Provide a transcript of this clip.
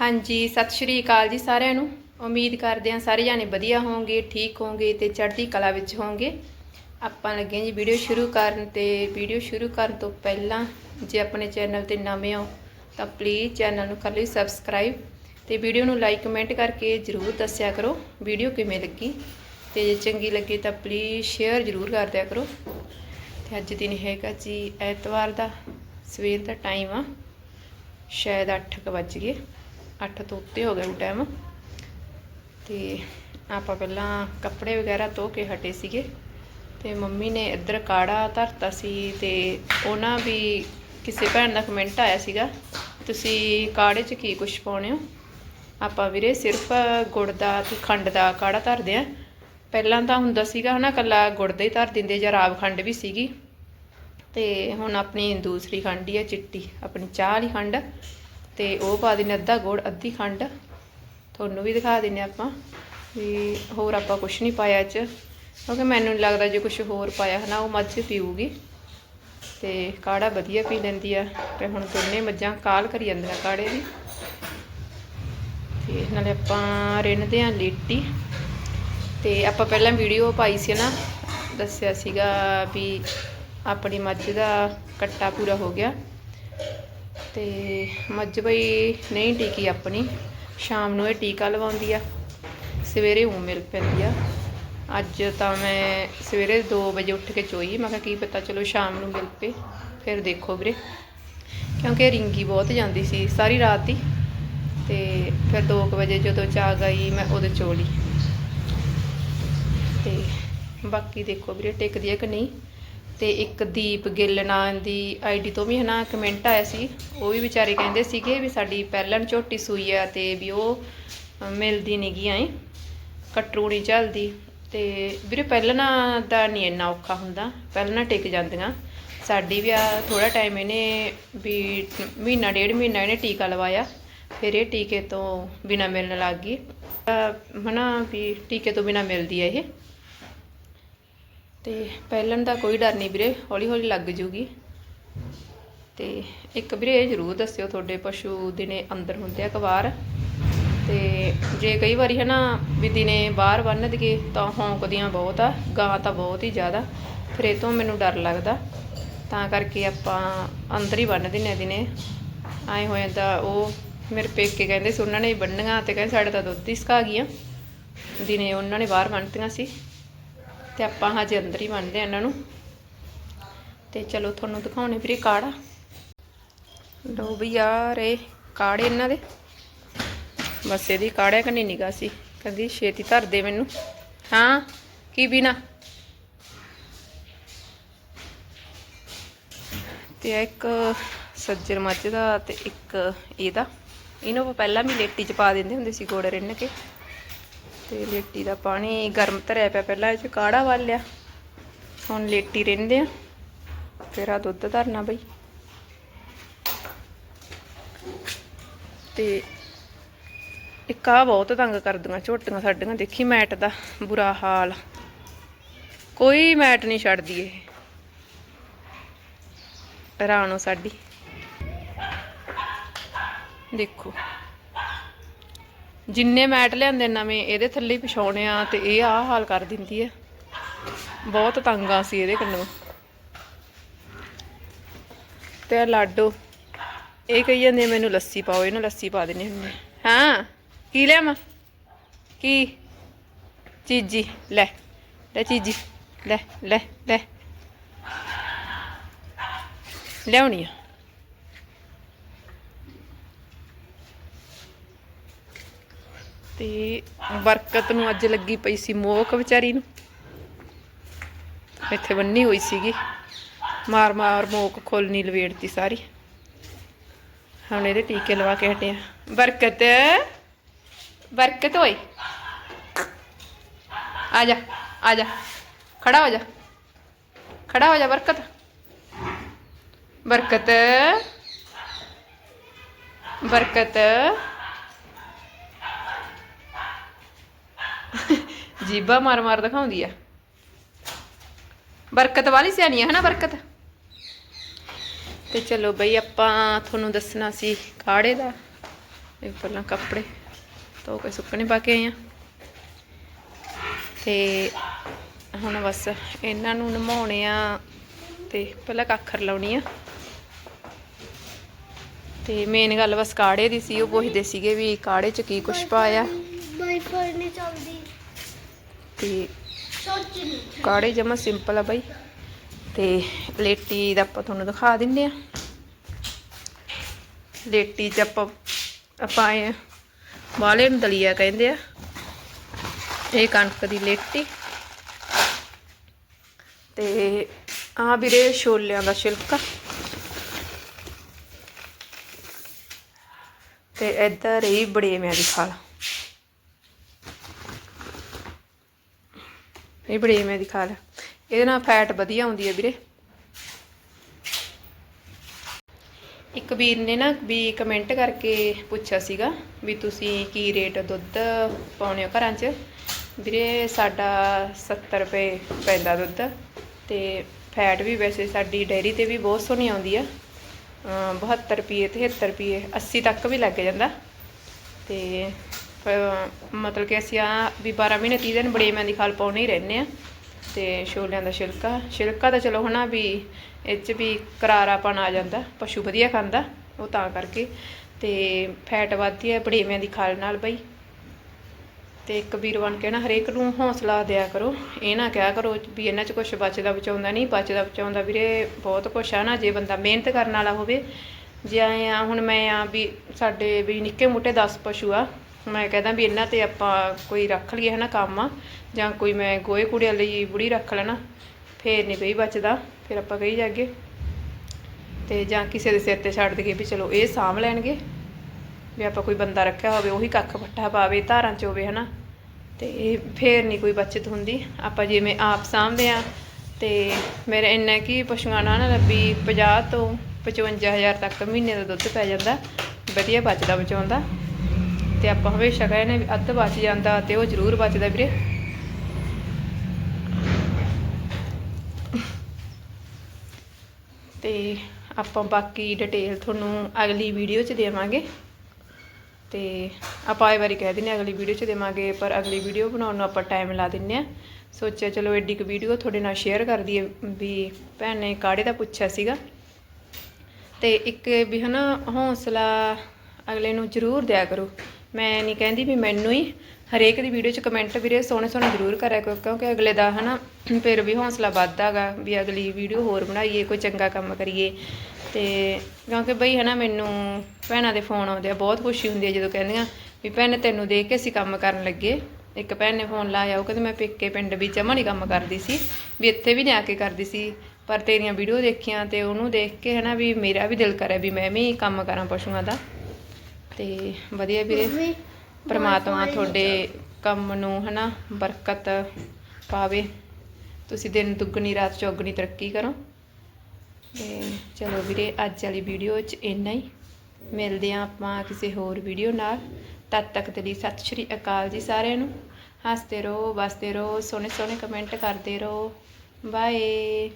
ਹਾਂਜੀ, ਸਤਿ ਸ਼੍ਰੀ ਅਕਾਲ ਜੀ ਸਾਰਿਆਂ ਨੂੰ। ਉਮੀਦ ਕਰਦੇ ਹਾਂ ਸਾਰੇ ਜਾਣੇ ਵਧੀਆ ਹੋਵੋਗੇ, ਠੀਕ ਹੋਵੋਗੇ ਤੇ ਚੜ੍ਹਦੀ ਕਲਾ ਵਿੱਚ ਹੋਵੋਗੇ। ਆਪਾਂ ਲੱਗੇ ਹਾਂ ਜੀ ਵੀਡੀਓ ਸ਼ੁਰੂ ਕਰਨ ਤੇ ਵੀਡੀਓ ਸ਼ੁਰੂ ਕਰਨ ਤੋਂ ਪਹਿਲਾਂ ਜੇ ਆਪਣੇ ਚੈਨਲ ਤੇ ਨਵੇਂ ਹੋ ਤਾਂ ਪਲੀਜ਼ ਚੈਨਲ ਨੂੰ ਕਰ ਲਿਓ ਸਬਸਕ੍ਰਾਈਬ ਤੇ ਵੀਡੀਓ ਨੂੰ ਲਾਈਕ ਕਮੈਂਟ ਕਰਕੇ ਜਰੂਰ ਦੱਸਿਆ ਕਰੋ ਵੀਡੀਓ ਕਿਵੇਂ ਲੱਗੀ। ਤੇ ਜੇ ਚੰਗੀ ਲੱਗੇ ਤਾਂ ਪਲੀਜ਼ ਸ਼ੇਅਰ ਜਰੂਰ ਕਰ ਦਿਆ ਕਰੋ। ਤੇ ਅੱਜ ਦਿਨ ਹੈਗਾ ਜੀ ਐਤਵਾਰ ਦਾ, ਸਵੇਰ ਦਾ ਟਾਈਮ ਆ। ਸ਼ਾਇਦ 8:00 ਵੱਜ ਗਏ। 8 ਤੋਂ ਉੱਤੇ ਹੋ ਗਿਆ ਟਾਈਮ ਤੇ ਆਪਾਂ ਪਹਿਲਾਂ ਕੱਪੜੇ ਵਗੈਰਾ ਧੋ ਕੇ ਹਟੇ ਸੀਗੇ। ਤੇ ਮੰਮੀ ਨੇ ਇੱਧਰ ਕਾੜਾ ਧਰਤਾ ਸੀ ਤੇ ਉਹਨਾਂ ਵੀ ਕਿਸੇ ਭੈਣ ਦਾ ਕਮੈਂਟ ਆਇਆ ਸੀਗਾ, ਤੁਸੀਂ ਕਾੜੇ 'ਚ ਕੀ ਕੁਝ ਪਾਉਣੇ ਹੋ? ਆਪਾਂ ਵੀਰੇ ਸਿਰਫ ਗੁੜ ਦਾ ਤੇ ਖੰਡ ਦਾ ਕਾੜਾ ਧਰਦੇ ਆ ਪਹਿਲਾਂ ਤਾਂ ਹੁੰਦਾ ਸੀਗਾ ਹਨਾ, ਕੱਲਾ ਗੁੜ ਦਾ ਹੀ ਧਰ ਦਿੰਦੇ ਜਾਂ ਰਾਵ ਖੰਡ ਵੀ ਸੀਗੀ। ਤੇ ਹੁਣ ਆਪਣੀ ਦੂਸਰੀ ਖੰਡ ਹੀ ਆ ਚਿੱਟੀ, ਆਪਣੀ ਚਾਹ ਵਾਲੀ ਖੰਡ। ਤੇ ਉਹ ਪਾ ਦਿੰਨੇ ਅੱਧਾ ਗੁੜ, ਅੱਧੀ ਖੰਡ। ਤੁਹਾਨੂੰ ਵੀ ਦਿਖਾ ਦਿੰਨੇ ਆਪਾਂ ਵੀ ਹੋਰ ਆਪਾਂ ਕੁਝ ਨਹੀਂ ਪਾਇਆ ਇਹ ਚ। ਕਿਉਂਕਿ ਮੈਨੂੰ ਨਹੀਂ ਲੱਗਦਾ ਜੇ ਕੁਝ ਹੋਰ ਪਾਇਆ ਹਨਾ, ਉਹ ਮੱਝ ਪੀਊਗੀ। ਤੇ ਕਾੜਾ ਵਧੀਆ ਪੀ ਲੈਂਦੀ ਆ। ਤੇ ਹੁਣ ਦੋਨੇ ਮੱਝਾਂ ਕਾਲ ਕਰੀ ਜਾਂਦੀਆਂ ਕਾੜੇ ਦੀ। ਤੇ ਨਾਲੇ ਆਪਾਂ ਰਿੰਨਦੇ ਆ ਲੀਟੀ। ਤੇ ਆਪਾਂ ਪਹਿਲਾਂ ਵੀਡੀਓ ਪਾਈ ਸੀ ਨਾ, ਦੱਸਿਆ ਸੀਗਾ ਵੀ ਆਪਣੀ ਮੱਝ ਦਾ ਕੱਟਾ ਪੂਰਾ ਹੋ ਗਿਆ। ਤੇ ਮੱਝ ਬਈ ਨਹੀਂ ਟੀਕੀ ਆਪਣੀ, ਸ਼ਾਮ ਨੂੰ ਇਹ ਟੀਕਾ ਲਵਾਉਂਦੀ ਆ। ਸਵੇਰੇ ਉਹ ਮਿਲ ਪੈਂਦੀ ਆ। ਅੱਜ ਤਾਂ ਮੈਂ ਸਵੇਰੇ 2 ਵਜੇ ਉੱਠ ਕੇ ਚੋਈ, ਮੈਂ ਕਿਹਾ ਕੀ ਪਤਾ ਚਲੋ ਸ਼ਾਮ ਨੂੰ ਮਿਲ ਪਏ, ਫਿਰ ਦੇਖੋ ਵੀਰੇ। ਕਿਉਂਕਿ ਰਿੰਗੀ ਬਹੁਤ ਜਾਂਦੀ ਸੀ ਸਾਰੀ ਰਾਤ ਹੀ, ਤੇ ਫਿਰ 2 ਵਜੇ ਜਦੋਂ ਜਾਗ ਆਈ, ਮੈਂ ਉਹਦੇ ਚੋਲੀ ਤੇ ਬਾਕੀ ਦੇਖੋ ਵੀਰੇ, ਟਿਕਦੀ ਹੈ ਕਿ ਨਹੀਂ? ਤੇ ਇੱਕ ਦੀਪ ਗਿੱਲ ਨਾਂ ਦੀ ਆਈਡੀ ਤੋਂ ਵੀ ਹਨਾ ਕਮੈਂਟ ਆਇਆ ਸੀ ਉਹ ਵੀ ਵਿਚਾਰੇ ਕਹਿੰਦੇ ਸੀਗੇ ਵੀ ਸਾਡੀ ਪਹਿਲਣ ਝੋਟੀ ਸੂਈ ਆ ਤੇ ਵੀ ਉਹ ਮਿਲਦੀ ਨਹੀਂ ਗਈ ਐ ਕਟਰੂ ਨਹੀਂ ਚੱਲਦੀ ਤੇ ਵੀਰੇ ਪਹਿਲਣਾ ਦਾ ਨਹੀਂ ਇੰਨਾ ਔਖਾ ਹੁੰਦਾ ਪਹਿਲਣਾ ਟਿਕ ਜਾਂਦੀਆਂ। ਸਾਡੀ ਵੀ ਆ ਥੋੜਾ ਟਾਈਮ ਇਹਨੇ ਵੀ ਮਹੀਨਾ ਡੇਢ ਮਹੀਨਾ ਇਹਨੇ ਟੀਕਾ ਲਵਾਇਆ ਫਿਰ ਇਹ ਟੀਕੇ ਤੋਂ ਬਿਨਾ ਮਿਲਣ ਲੱਗ ਗਈ। ਅ, ਹਨਾ ਵੀ ਟੀਕੇ ਤੋਂ ਬਿਨਾ ਮਿਲਦੀ ਹੈ ਇਹ। ਤੇ ਪਹਿਲਣ ਦਾ ਕੋਈ ਡਰ ਨਹੀਂ ਵੀਰੇ, ਹੌਲੀ ਹੌਲੀ ਲੱਗ ਜੂਗੀ। ਤੇ ਇੱਕ ਵੀਰੇ ਇਹ ਜ਼ਰੂਰ ਦੱਸਿਓ, ਤੁਹਾਡੇ ਪਸ਼ੂ ਦਿਨੇ ਅੰਦਰ ਹੁੰਦੇ ਆ ਕਿ ਬਾਹਰ ਤੇ ਜੇ ਕਈ ਵਾਰੀ ਹੈ ਨਾ ਵੀ ਦਿਨੇ ਬਾਹਰ ਬੰਨ ਦਈਏ, ਤਾਂ ਹੌਂਕਦੀਆਂ ਬਹੁਤ ਆ ਗਾਂ ਤਾਂ ਬਹੁਤ ਹੀ ਜ਼ਿਆਦਾ। ਫਿਰ ਇਹ ਤੋਂ ਮੈਨੂੰ ਡਰ ਲੱਗਦਾ। ਤਾਂ ਕਰਕੇ ਆਪਾਂ ਅੰਦਰ ਹੀ ਬੰਨ ਦਿੰਨੇ ਆ ਦਿਨੇ। ਐਂ ਹੋ ਜਾਂਦਾ ਉਹ ਮੇਰੇ ਪੇਕੇ ਕਹਿੰਦੇ ਸੀ, ਉਹਨਾਂ ਨੇ ਵੀ ਬੰਨੀਆਂ ਤੇ ਕਹਿੰਦੇ ਸਾਡੇ ਤਾਂ ਦੁੱਧ ਹੀ ਸਕਾ ਗਈਆਂ। ਦਿਨੇ ਉਹਨਾਂ ਨੇ ਬਾਹਰ ਬੰਨ੍ਹਤੀਆਂ ਸੀ। ਤੇ ਆਪਾਂ ਹਜੇ ਅੰਦਰ ਹੀ ਬੰਨਦੇ ਆ ਇਹਨਾਂ ਨੂੰ। ਤੇ ਚਲੋ ਤੁਹਾਨੂੰ ਦਿਖਾਉਣੇ ਵੀਰੇ ਕਾੜਾ। ਲੋ ਵੀ ਯਾਰ ਇਹ ਕਾੜੇ ਇਹਨਾਂ ਦੇ। ਬਸ ਇਹਦੀ ਕਾੜਿਆ ਕੰਨੀ ਨਿਗਾ ਸੀ, ਕਹਿੰਦੀ ਛੇਤੀ ਧਰ ਦੇ ਮੈਨੂੰ। ਹਾਂ, ਕੀ ਬਿਨਾ ਤੇ ਇੱਕ ਸੱਜਰ ਮੱਝ ਦਾ ਤੇ ਇੱਕ ਇਹਦਾ। ਇਹਨੂੰ ਪਹਿਲਾਂ ਵੀ ਲੇਟੀ ਚ ਪਾ ਦਿੰਦੇ ਹੁੰਦੇ ਸੀ ਗੋੜੇ ਰਿੰਨ ਕੇ। ਤੇ ਲੇਟੀ ਦਾ ਪਾਣੀ ਗਰਮ ਧਰਿਆ ਪਿਆ ਪਹਿਲਾਂ ਇਹ ਚ ਕਾੜਾ ਵਾਲ ਹੁਣ ਲੇਟੀ ਰਹਿੰਦੇ ਆ। ਫਿਰ ਆ ਦੁੱਧ ਧਰਨਾ ਬਈ। ਤੇ ਇੱਕ ਆ ਬਹੁਤ ਤੰਗ ਕਰਦੀਆਂ ਝੋਟੀਆਂ ਸਾਡੀਆਂ। ਦੇਖੀ ਮੈਟ ਦਾ ਬੁਰਾ ਹਾਲ। ਕੋਈ ਮੈਟ ਨਹੀਂ ਛੱਡਦੀ ਇਹ। ਰਾਣੋ ਸਾਡੀ। ਦੇਖੋ। ਜਿੰਨੇ ਮੈਟ ਲਿਆਂਦੇ ਨਵੇਂ, ਇਹਦੇ ਥੱਲੇ ਪਿਛਾਉਣੇ ਆ ਤੇ ਇਹ ਆਹ ਹਾਲ ਕਰ ਦਿੰਦੀ ਹੈ। ਬਹੁਤ ਤੰਗ ਆ ਸੀ ਇਹਦੇ ਕੰਨੋਂ। ਤੇ ਲਾਡੋ, ਇਹ ਕਹੀ ਜਾਂਦੇ ਮੈਨੂੰ ਲੱਸੀ ਪਾਓ, ਇਹਨੂੰ ਲੱਸੀ ਪਾ ਦਿੰਨੇ ਹੁੰਦੇ ਹਾਂ, ਕੀ ਲਿਆਵਾਂ ਕੀ? ਚੀਜੀ, ਲੈ ਲੈ ਚੀਜੀ, ਲੈ ਲੈ ਲੈ। ਲਿਆਉਣੀ ਆ। ਤੇ ਬਰਕਤ ਨੂੰ ਅੱਜ ਲੱਗੀ ਪਈ ਸੀ ਮੋਕ ਵਿਚਾਰੀ ਨੂੰ। ਇੱਥੇ ਬੰਨੀ ਹੋਈ ਸੀਗੀ। ਮਾਰ ਮਾਰ ਮੋਕ ਖੋਲਣੀ ਲਵੇੜਤੀ ਸਾਰੀ। ਹੁਣ ਇਹਦੇ ਟੀਕੇ ਲਵਾ ਕੇ ਹਟਿਆ ਬਰਕਤ ਬਰਕਤ ਓਏ। ਆ ਜਾ ਆ ਜਾ। ਖੜਾ ਹੋ ਜਾ। ਖੜਾ ਹੋ ਜਾ ਬਰਕਤ। ਬਰਕਤ। ਬਰਕਤ। ਜੀਬਾ ਮਾਰ ਮਾਰ ਦਿਖਾਉਂਦੀ ਆ। ਬਰਕਤ ਵਾਲੀ ਸਿਆਣੀ ਆ, ਹਨਾ ਬਰਕਤ? ਤੇ ਚਲੋ ਬਈ ਆਪਾਂ ਤੁਹਾਨੂੰ ਦੱਸਣਾ ਸੀ ਕਾੜੇ ਦਾ, ਇਹ ਪਹਿਲਾਂ ਕੱਪੜੇ ਧੋ ਕੇ ਸੁੱਕਣੇ ਪਾ ਕੇ ਆਏ ਆ। ਤੇ ਹੁਣ ਬਸ ਇਹਨਾਂ ਨੂੰ ਨਮਾਉਣੇ ਆ ਤੇ ਪਹਿਲਾਂ ਕੱਖਰ ਲਾਉਣੀ ਆ। ਤੇ ਮੇਨ ਗੱਲ ਬਸ ਕਾੜੇ ਦੀ ਸੀ, ਉਹ ਪੁੱਛਦੇ ਸੀਗੇ ਵੀ ਕਾੜੇ 'ਚ ਕੀ ਕੁਛ ਪਾਇਆ। ਵਾਈਫਾਈ ਨਹੀਂ ਚੱਲਦੀ ਤੇ ਕਾੜੇ ਜਮਾ ਸਿੰਪਲ ਆ ਬਾਈ। ਤੇ ਲੇਟੀ ਦਾ ਆਪਾਂ ਤੁਹਾਨੂੰ ਦਿਖਾ ਦਿੰਦੇ ਆ। ਲੇਟੀ ਚ ਆਪਾਂ ਆਪਾਂ ਇਹ ਵਾਲੇ ਨੂੰ ਦਲੀਆ ਕਹਿੰਦੇ ਆ। ਇਹ ਕਣਕ ਦੀ ਲੇਟੀ। ਤੇ ਆ ਵੀਰੇ ਛੋਲਿਆਂ ਦਾ ਛਿਲਕਾ। ਤੇ ਇੱਧਰ ਹੀ ਬੜੇਵਿਆਂ ਦੀ ਖਾਲ। ਇਹ ਬੜੇਵਿਆਂ ਦੀ ਖਾਲ ਇਹਦੇ ਨਾਲ ਫੈਟ ਵਧੀਆ ਆਉਂਦੀ ਹੈ ਵੀਰੇ। ਇੱਕ ਵੀਰ ਨੇ ਨਾ ਵੀ ਕਮੈਂਟ ਕਰਕੇ ਪੁੱਛਿਆ ਸੀਗਾ ਵੀ ਤੁਸੀਂ ਕੀ ਰੇਟ ਦੁੱਧ ਪਾਉਣੇ ਹੋ ਘਰਾਂ 'ਚ? ਵੀਰੇ ਸਾਡਾ 70 ਰੁਪਏ ਪੈਂਦਾ ਦੁੱਧ ਤੇ ਫੈਟ ਵੀ ਵੈਸੇ ਸਾਡੀ ਡੈਰੀ ਤੇ ਵੀ ਬਹੁਤ ਸੋਹਣੀ ਆਉਂਦੀ ਆ। ਅਮ 72 ਰੁਪਏ 73 ਰੁਪਏ 80 ਤੱਕ ਵੀ ਲੱਗ ਜਾਂਦਾ। ਤੇ ਮਤਲਬ ਕਿ ਅਸੀਂ ਆ ਵੀ 12 ਮਹੀਨੇ 30 ਦਿਨ ਬੜੇਮਿਆਂ ਦੀ ਖਾਲ ਪਾਉਣੇ ਹੀ ਰਹਿੰਦੇ ਆ ਤੇ ਛੋਲਿਆਂ ਦਾ ਛਿਲਕਾ ਛਿਲਕਾ ਤਾਂ ਚਲੋ ਹਨਾ ਵੀ ਇਹ 'ਚ ਵੀ ਕਰਾਰਾਪਣ ਆ ਜਾਂਦਾ, ਪਸ਼ੂ ਵਧੀਆ ਖਾਂਦਾ, ਉਹ ਤਾਂ ਕਰਕੇ ਤੇ ਫੈਟ ਵੱਧਦੀ ਹੈ ਬੜੇਮਿਆਂ ਦੀ ਖਾਲ ਨਾਲ ਬਈ। ਤੇ ਇੱਕ ਵੀਰਵਾਨ ਕਹਿਣਾ, ਹਰੇਕ ਨੂੰ ਹੌਸਲਾ ਦਿਆ ਕਰੋ, ਇਹ ਨਾ ਕਿਹਾ ਕਰੋ ਵੀ ਇਹਨਾਂ 'ਚ ਕੁਝ ਬਚਦਾ ਬਚਾਉਂਦਾ ਨਹੀਂ, ਬਚਦਾ ਬਚਾਉਂਦਾ ਵੀਰੇ ਬਹੁਤ ਕੁਛ ਆ ਨਾ, ਜੇ ਬੰਦਾ ਮਿਹਨਤ ਕਰਨ ਵਾਲਾ ਹੋਵੇ ਜੇ ਆ, ਹੁਣ ਮੈਂ ਆ ਵੀ ਸਾਡੇ ਵੀ ਨਿੱਕੇ ਮੋਟੇ 10 ਪਸ਼ੂ ਆ, ਮੈਂ ਕਹਿੰਦਾ ਵੀ ਇਹਨਾਂ ਤੇ ਆਪਾਂ ਕੋਈ ਰੱਖ ਲਈਏ ਹਨਾ ਕੰਮ ਆ ਜਾਂ ਕੋਈ ਮੈਂ ਗੋਏ ਕੁੜਿਆਂ ਲਈ ਬੁੜੀ ਰੱਖ ਲੈਣਾ, ਫੇਰ ਨਹੀਂ ਕੋਈ ਬਚਦਾ, ਫਿਰ ਆਪਾਂ ਕਹੀ ਜਾਗੇ ਤੇ ਜਾਂ ਕਿਸੇ ਦੇ ਸਿਰ ਤੇ ਛੱਡ ਦਈਏ ਵੀ ਚਲੋ ਇਹ ਸਾਂਭ ਲੈਣਗੇ, ਵੀ ਆਪਾਂ ਕੋਈ ਬੰਦਾ ਰੱਖਿਆ ਹੋਵੇ, ਉਹੀ ਕੱਖ ਪੱਠਾ ਪਾਵੇ, ਧਾਰਾਂ ਚ ਹੋਵੇ ਹਨਾ। ਤੇ ਇਹ ਫੇਰ ਨਹੀਂ ਕੋਈ ਬਚਤ ਹੁੰਦੀ। ਆਪਾਂ ਜਿਵੇਂ ਆਪ ਸਾਂਭਦੇ ਆ, ਤੇ ਮੇਰੇ ਇੰਨਾ ਕੀ ਪਸ਼ੂਆਂ ਨਾਲ ਨਾ ਵੀ 50 ਤੋਂ 55000 ਤੱਕ ਮਹੀਨੇ ਦਾ ਦੁੱਧ ਪੈ ਜਾਂਦਾ। ਵਧੀਆ ਬਚਦਾ ਬਚਾਉਂਦਾ ਤੇ ਆਪਾਂ ਹਮੇਸ਼ਾ ਕਹਿੰਦੇ ਵੀ ਅੱਧ ਬਚ ਜਾਂਦਾ ਤੇ ਉਹ ਜ਼ਰੂਰ ਬਚਦਾ ਵੀਰੇ। ਤੇ ਆਪਾਂ ਬਾਕੀ ਡਿਟੇਲ ਤੁਹਾਨੂੰ ਅਗਲੀ ਵੀਡੀਓ 'ਚ ਦੇਵਾਂਗੇ। ਤੇ ਆਪਾਂ ਇਹ ਵਾਰੀ ਕਹਿ ਦਿੰਦੇ ਹਾਂ ਅਗਲੀ ਵੀਡੀਓ 'ਚ ਦੇਵਾਂਗੇ, ਪਰ ਅਗਲੀ ਵੀਡੀਓ ਬਣਾਉਣ ਨੂੰ ਆਪਾਂ ਟਾਈਮ ਲਾ ਦਿੰਨੇ ਆ। ਸੋਚਿਆ ਚਲੋ ਐਡੀ ਕੁ ਵੀਡੀਓ ਤੁਹਾਡੇ ਨਾਲ ਸ਼ੇਅਰ ਕਰ ਦਈਏ ਵੀ ਭੈਣ ਨੇ ਕਾੜੇ ਦਾ ਪੁੱਛਿਆ ਸੀਗਾ। ਤੇ ਇੱਕ ਵੀ ਹਨਾ ਹੌਸਲਾ ਅਗਲੇ ਨੂੰ ਜ਼ਰੂਰ ਦਿਆ ਕਰੋ। ਮੈਂ ਨਹੀਂ ਕਹਿੰਦੀ ਵੀ ਮੈਨੂੰ ਹੀ ਹਰੇਕ ਦੀ ਵੀਡੀਓ 'ਚ ਕਮੈਂਟ ਵੀਰੇ ਸੋਹਣੇ ਸੋਹਣੇ ਜ਼ਰੂਰ ਕਰਿਆ ਕਰੋ, ਕਿਉਂਕਿ ਅਗਲੇ ਦਾ ਹਨਾ ਫਿਰ ਵੀ ਹੌਸਲਾ ਵੱਧਦਾਗਾ ਵੀ ਅਗਲੀ ਵੀਡੀਓ ਹੋਰ ਬਣਾਈਏ, ਕੋਈ ਚੰਗਾ ਕੰਮ ਕਰੀਏ। ਤੇ ਕਿਉਂਕਿ ਬਈ ਹਨਾ ਮੈਨੂੰ ਭੈਣਾਂ ਦੇ ਫੋਨ ਆਉਂਦੇ ਆ, ਬਹੁਤ ਖੁਸ਼ੀ ਹੁੰਦੀ ਹੈ ਜਦੋਂ ਕਹਿੰਦੀਆਂ ਵੀ ਭੈਣ ਤੈਨੂੰ ਦੇਖ ਕੇ ਅਸੀਂ ਕੰਮ ਕਰਨ ਲੱਗੇ। ਇੱਕ ਭੈਣ ਨੇ ਫੋਨ ਲਾਇਆ, ਉਹ ਕਹਿੰਦੀ ਮੈਂ ਪੇਕੇ ਪਿੰਡ ਵੀ ਜਮਾ ਨਹੀਂ ਕੰਮ ਕਰਦੀ ਸੀ, ਵੀ ਇੱਥੇ ਵੀ ਨਹੀਂ ਆ ਕੇ ਕਰਦੀ ਸੀ। ਪਰ ਤੇਰੀਆਂ ਵੀਡੀਓ ਦੇਖੀਆਂ ਤੇ ਉਹਨੂੰ ਦੇਖ ਕੇ ਹਨਾ ਵੀ ਮੇਰਾ ਵੀ ਦਿਲ ਕਰਿਆ ਵੀ ਮੈਂ ਵੀ ਕੰਮ ਕਰਾਂ ਪਸ਼ੂਆਂ ਦਾ। ਤੇ ਵਧੀਆ ਵੀਰੇ ਪਰਮਾਤਮਾ ਤੁਹਾਡੇ ਕੰਮ ਨੂੰ ਹਨਾ ਬਰਕਤ ਪਾਵੇ। ਤੁਸੀਂ ਦਿਨ ਦੁੱਗਣੀ ਰਾਤ ਚੌਗਣੀ ਤਰੱਕੀ ਕਰੋ। ਤੇ ਚਲੋ ਵੀਰੇ ਅੱਜ ਵਾਲੀ ਵੀਡੀਓ 'ਚ ਇੰਨਾ ਹੀ। ਮਿਲਦੇ ਹਾਂ ਆਪਾਂ ਕਿਸੇ ਹੋਰ ਵੀਡੀਓ ਨਾਲ। ਤਦ ਤੱਕ ਦੇ ਲਈ ਸਤਿ ਸ਼੍ਰੀ ਅਕਾਲ ਜੀ ਸਾਰਿਆਂ ਨੂੰ। ਹੱਸਦੇ ਰਹੋ ਵਸਦੇ ਰਹੋ ਸੋਹਣੇ ਸੋਹਣੇ ਕਮੈਂਟ ਕਰਦੇ ਰਹੋ। ਬਾਏ